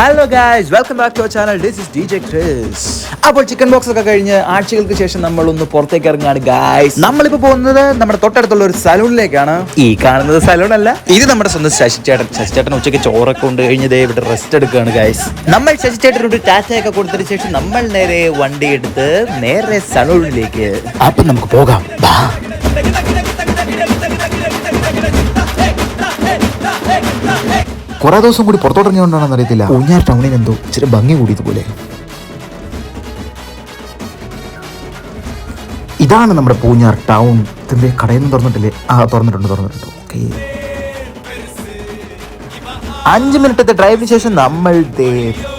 Hello guys welcome back to channel this is D J Chris അപ്പോൾ chicken box ഒക്കെ കഴിഞ്ഞ് ആഴ്ചകൾക്ക് ശേഷം നമ്മൾ ഒന്ന് പുറത്തേക്ക് ഇറങ്ങാണ് ഗായ്സ് നമ്മളിപ്പോ പോകുന്നത് നമ്മുടെ തൊട്ടടുത്തുള്ള ഒരു സലൂണിലേക്കാണ്. ഈ കാണുന്നത് സലൂൺ അല്ല. ഇത് നമ്മുടെ സ്വന്തം ശശി ചേട്ടൻ. ശശി ചേട്ടൻ ഉച്ചയ്ക്ക് ചോറൊക്കെ കൊണ്ട് കഴിഞ്ഞത് ഇവിടെ റെസ്റ്റ് എടുക്കുകയാണ് ഗായ്സ് നമ്മൾ ശശി ചേട്ടനോട് ടാറ്റയൊക്കെ കൊടുത്തതിന് ശേഷം നമ്മൾ നേരെ വണ്ടി എടുത്ത് നേരെ സലൂണിലേക്ക്. അപ്പൊ നമുക്ക് പോകാം. കുറെ ദിവസം കൂടി പുറത്തോട്ടിറങ്ങിയോണ്ടാണെന്ന് അറിയത്തില്ല. ഊഞ്ഞാർ ടൗണിന് എന്തോ ഇച്ചിരി ഭംഗി കൂടിയതുപോലെ ഇതാണ് നമ്മുടെ പൂഞ്ഞാർ ടൗൺ. ഇതിന്റെ കടയിൽ നിന്ന് തുറന്നിട്ടില്ലേ? ആ തുറന്നിട്ടുണ്ട് തുറന്നിട്ടുണ്ട്. ഓക്കെ അഞ്ച് മിനിറ്റത്തെ ഡ്രൈവിന് ശേഷം നമ്മൾ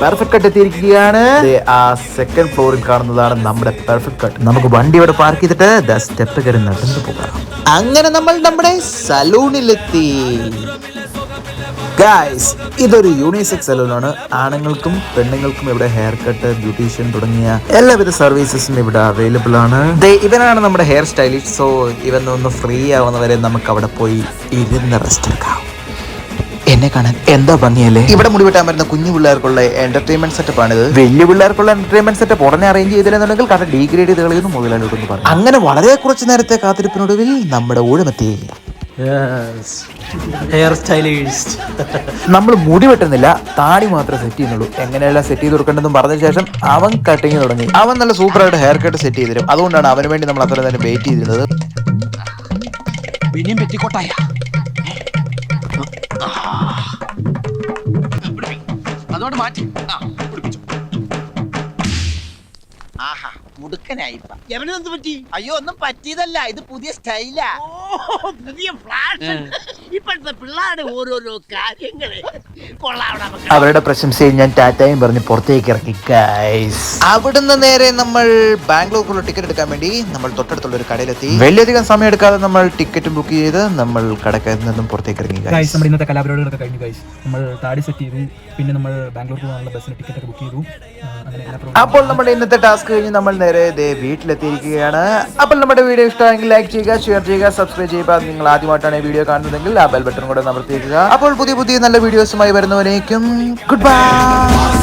പെർഫെക്റ്റ് കട്ട് എത്തിയിരിക്കുകയാണ്. ആ സെക്കൻഡ് ഫ്ലോറിൽ കാണുന്നതാണ് നമ്മുടെ പെർഫെക്റ്റ് കട്ട് നമുക്ക് വണ്ടി ഇവിടെ പാർക്ക് ചെയ്തിട്ട് സ്റ്റെപ്പ് കയറി നടന്നു പോകാം. അങ്ങനെ നമ്മൾ നമ്മുടെ സലൂണിലെത്തി ഗായ്സ് ഇതൊരു യൂണിസെക്സ് സലൂണാണ് ആണുങ്ങൾക്കും പെണ്ണുങ്ങൾക്കും ഇവിടെ ഹെയർ കട്ട് ബ്യൂട്ടീഷ്യൻ തുടങ്ങിയ എല്ലാവിധ സർവീസസും ഇവിടെ അവൈലബിൾ ആണ്. ഇവനാണ് നമ്മുടെ ഹെയർ സ്റ്റൈലിസ്റ്റ് സോ ഇവൻ ഒന്ന് ഫ്രീ ആവുന്നവരെ നമുക്ക് അവിടെ പോയി ഇരുന്ന് റെസ്റ്റ് എടുക്കാം. എന്നെ കാണാൻ എന്താ ഭംഗിയല്ലേ? ഇവിടെ മുടി വെട്ടാൻ വരുന്ന കുഞ്ഞു പിള്ളേർക്കുള്ള എന്റർടൈൻമെന്റ് സെറ്റപ്പ് ആണിത്. വലിയ പിള്ളേർക്കുള്ള എന്റർടൈൻമെന്റ് സെറ്റപ്പ് ഉടനെ അറേഞ്ച് ചെയ്തില്ലെന്നുണ്ടെങ്കിൽ കട ഡീഗ്രേഡ് ചെയ്ത് കളയുന്നു മുതലാളിയോട് പറഞ്ഞു അങ്ങനെ വളരെ കുറച്ച് നേരത്തെ കാത്തിരിപ്പിനൊടുവിൽ നമ്മുടെ ഊഴമെത്തി ഹെയർ സ്റ്റൈലിസ്റ്റ് നമ്മൾ മുടി വെട്ടുന്നില്ല താടി മാത്രമേ സെറ്റ് ചെയ്യുന്നുള്ളൂ. എങ്ങനെയെല്ലാം സെറ്റ് ചെയ്ത് കൊടുക്കേണ്ടതെന്ന് പറഞ്ഞ ശേഷം അവൻ കട്ടിങ് തുടങ്ങി. അവൻ നല്ല സൂപ്പറായിട്ട് ഹെയർ കട്ട് സെറ്റ് ചെയ്തു തരും. അതുകൊണ്ടാണ് അവന് വേണ്ടി നമ്മൾ അത്ര തന്നെ വെയിറ്റ് ചെയ്തിരുന്നത്. പിന്നെയും പെറ്റിക്കോട്ടായ അതുകൊണ്ട് മാറ്റി. ആ, ആഹാ. മുടുക്കനായിപ്പ. എവനെന്ത് പറ്റി? അയ്യോ ഒന്നും പറ്റിയതല്ല. ഇത് പുതിയ സ്റ്റൈലാ. പുതിയ ഫ്ലാഷ് ഇപ്പോഴത്തെ പിള്ളേരുടെ ഓരോരോ കാര്യങ്ങൾ അവരുടെ പ്രശംസയിൽ ഞാൻ ടാറ്റയും പറഞ്ഞ് പുറത്തേക്ക് ഇറക്കി ഗൈസ് അവിടുന്ന് നേരെ നമ്മൾ ബാംഗ്ലൂർക്കുള്ള ടിക്കറ്റ് എടുക്കാൻ വേണ്ടി നമ്മൾ തൊട്ടടുത്തുള്ള ഒരു കടയിലെത്തി. വലിയധികം സമയം എടുക്കാതെ നമ്മൾ ടിക്കറ്റ് ബുക്ക് ചെയ്ത് നമ്മൾ കടക്കയിൽ നിന്നും പുറത്തേക്ക് ഇറങ്ങി ഗൈസ് നമ്മൾ ഇന്നത്തെ കലാപരിപാടികളൊക്കെ കഴിഞ്ഞു ഗൈസ് നമ്മൾ താടി സെറ്റ് ചെയ്തു പിന്നെ നമ്മൾ ബാംഗ്ലൂർക്ക് പോകാനുള്ള ബസ്സിന് ടിക്കറ്റ് ഒക്കെ ബുക്ക് ചെയ്തു. അപ്പോൾ നമ്മുടെ ഇന്നത്തെ ടാസ്ക് കഴിഞ്ഞ് നമ്മൾ നേരെ ദേ വീട്ടിലെത്തിയിരിക്കുകയാണ്. അപ്പോൾ നമ്മുടെ വീഡിയോ ഇഷ്ടമായെങ്കിൽ ലൈക്ക് ചെയ്യുക ഷെയർ ചെയ്യുക സബ്സ്ക്രൈബ് ചെയ്യുക. നിങ്ങൾ ആദ്യമായിട്ടാണ് ഈ വീഡിയോ കാണുന്നതെങ്കിൽ ആ ബെൽ ബട്ടൺ കൂടെ അമർത്തിയിരിക്കുക അപ്പോൾ പുതിയ പുതിയ നല്ല വീഡിയോസുമായി വരുന്നവരേക്കും ഗുഡ് ബൈ